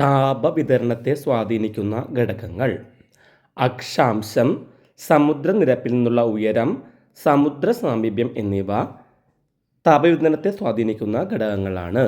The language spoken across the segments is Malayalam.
താപവിതരണത്തെ സ്വാധീനിക്കുന്ന ഘടകങ്ങൾ. അക്ഷാംശം സമുദ്രനിരപ്പിൽ നിന്നുള്ള ഉയരം സമുദ്ര സാമീപ്യം എന്നിവ താപവിതരണത്തെ സ്വാധീനിക്കുന്ന ഘടകങ്ങളാണ്.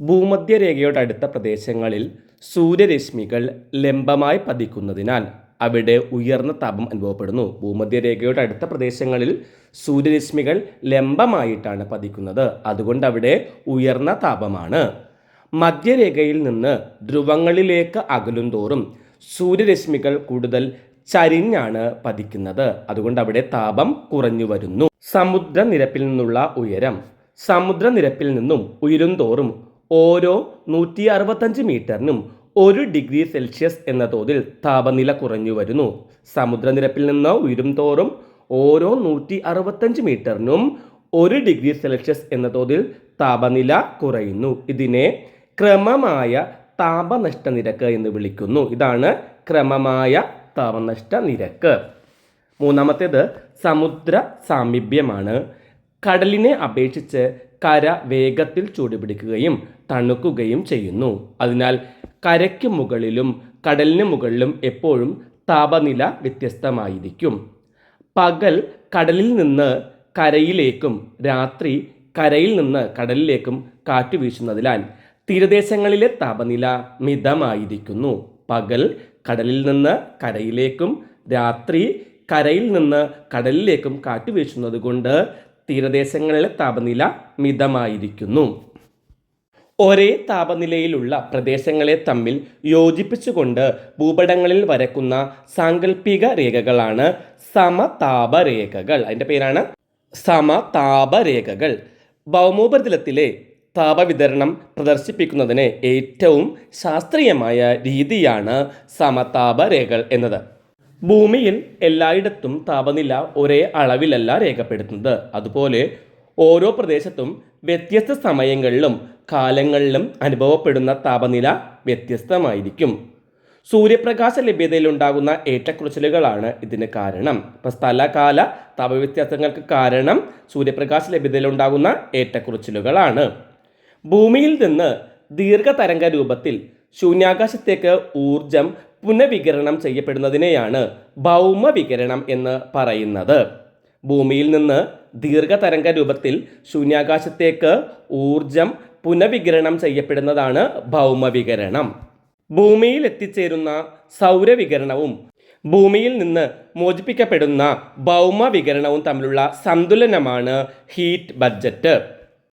ഭൂമധ്യരേഖയോട് അടുത്ത പ്രദേശങ്ങളിൽ സൂര്യരശ്മികൾ ലംബമായി പതിക്കുന്നതിനാൽ അവിടെ ഉയർന്ന താപം അനുഭവപ്പെടുന്നു. ഭൂമധ്യരേഖയുടെ അടുത്ത പ്രദേശങ്ങളിൽ സൂര്യരശ്മികൾ ലംബമായിട്ടാണ് പതിക്കുന്നത്. അതുകൊണ്ട് അവിടെ ഉയർന്ന താപമാണ്. മധ്യരേഖയിൽ നിന്ന് ധ്രുവങ്ങളിലേക്ക് അകലും തോറും സൂര്യരശ്മികൾ കൂടുതൽ ചരിഞ്ഞാണ് പതിക്കുന്നത്. അതുകൊണ്ട് അവിടെ താപം കുറഞ്ഞു വരുന്നു. സമുദ്രനിരപ്പിൽ നിന്നുള്ള ഉയരം. സമുദ്രനിരപ്പിൽ നിന്നും ഉയരും തോറും ഓരോ നൂറ്റി അറുപത്തഞ്ച് മീറ്ററിനും ഒരു ഡിഗ്രി സെൽഷ്യസ് എന്ന തോതിൽ താപനില കുറഞ്ഞു വരുന്നു. സമുദ്രനിരപ്പിൽ നിന്ന് ഉയരും തോറും ഓരോ നൂറ്റി അറുപത്തഞ്ച് മീറ്ററിനും ഒരു ഡിഗ്രി സെൽഷ്യസ് എന്ന തോതിൽ താപനില കുറയുന്നു. ഇതിനെ ക്രമമായ താപനഷ്ട നിരക്ക് എന്ന് വിളിക്കുന്നു. ഇതാണ് ക്രമമായ താപനഷ്ട നിരക്ക്. മൂന്നാമത്തേത് സമുദ്ര സാമീപ്യമാണ്. കടലിനെ അപേക്ഷിച്ച് കര വേഗത്തിൽ ചൂടുപിടിക്കുകയും തണുക്കുകയും ചെയ്യുന്നു. അതിനാൽ കരയ്ക്ക് മുകളിലും കടലിന് മുകളിലും എപ്പോഴും താപനില വ്യത്യസ്തമായിരിക്കും. പകൽ കടലിൽ നിന്ന് കരയിലേക്കും രാത്രി കരയിൽ നിന്ന് കടലിലേക്കും കാറ്റ് വീശുന്നതിനാൽ തീരദേശങ്ങളിലെ താപനില മിതമായിരിക്കുന്നു. പകൽ കടലിൽ നിന്ന് കരയിലേക്കും രാത്രി കരയിൽ നിന്ന് കടലിലേക്കും കാറ്റ് വീശുന്നത് കൊണ്ട് തീരദേശങ്ങളിലെ താപനില മിതമായിരിക്കുന്നു. ഒരേ താപനിലയിലുള്ള പ്രദേശങ്ങളെ തമ്മിൽ യോജിപ്പിച്ചുകൊണ്ട് ഭൂപടങ്ങളിൽ വരക്കുന്ന സാങ്കല്പിക രേഖകളാണ് സമതാപരേഖകൾ. അതിന്റെ പേരാണ് സമതാപരേഖകൾ. ഭൗമോപരിതലത്തിലെ താപവിതരണം പ്രദർശിപ്പിക്കുന്നതിന് ഏറ്റവും ശാസ്ത്രീയമായ രീതിയാണ് സമതാപരേഖകൾ എന്നത്. ഭൂമിയിൽ എല്ലായിടത്തും താപനില ഒരേ അളവിലല്ല രേഖപ്പെടുത്തുന്നത്. അതുപോലെ ഓരോ പ്രദേശത്തും വ്യത്യസ്ത സമയങ്ങളിലും കാലങ്ങളിലും അനുഭവപ്പെടുന്ന താപനില വ്യത്യസ്തമായിരിക്കും. സൂര്യപ്രകാശ ലഭ്യതയിലുണ്ടാകുന്ന ഏറ്റക്കുറച്ചിലുകളാണ് ഇതിന് കാരണം. ഇപ്പം സ്ഥലകാല താപവ്യത്യാസങ്ങൾക്ക് കാരണം സൂര്യപ്രകാശ ലഭ്യതയിലുണ്ടാകുന്ന ഏറ്റക്കുറച്ചിലുകളാണ്. ഭൂമിയിൽ നിന്ന് ദീർഘതരംഗ രൂപത്തിൽ ശൂന്യാകാശത്തേക്ക് ഊർജം പുനഃവികിരണം ചെയ്യപ്പെടുന്നതിനെയാണ് ഭൗമവികിരണം എന്ന് പറയുന്നത്. ഭൂമിയിൽ നിന്ന് ദീർഘതരംഗ രൂപത്തിൽ ശൂന്യാകാശത്തേക്ക് ഊർജം പുനഃവികിരണം ചെയ്യപ്പെടുന്നതാണ് ഭൗമവികരണം. ഭൂമിയിൽ എത്തിച്ചേരുന്ന സൗരവികരണവും ഭൂമിയിൽ നിന്ന് മോചിപ്പിക്കപ്പെടുന്ന ഭൗമവികരണവും തമ്മിലുള്ള സന്തുലനമാണ് ഹീറ്റ് ബഡ്ജറ്റ്.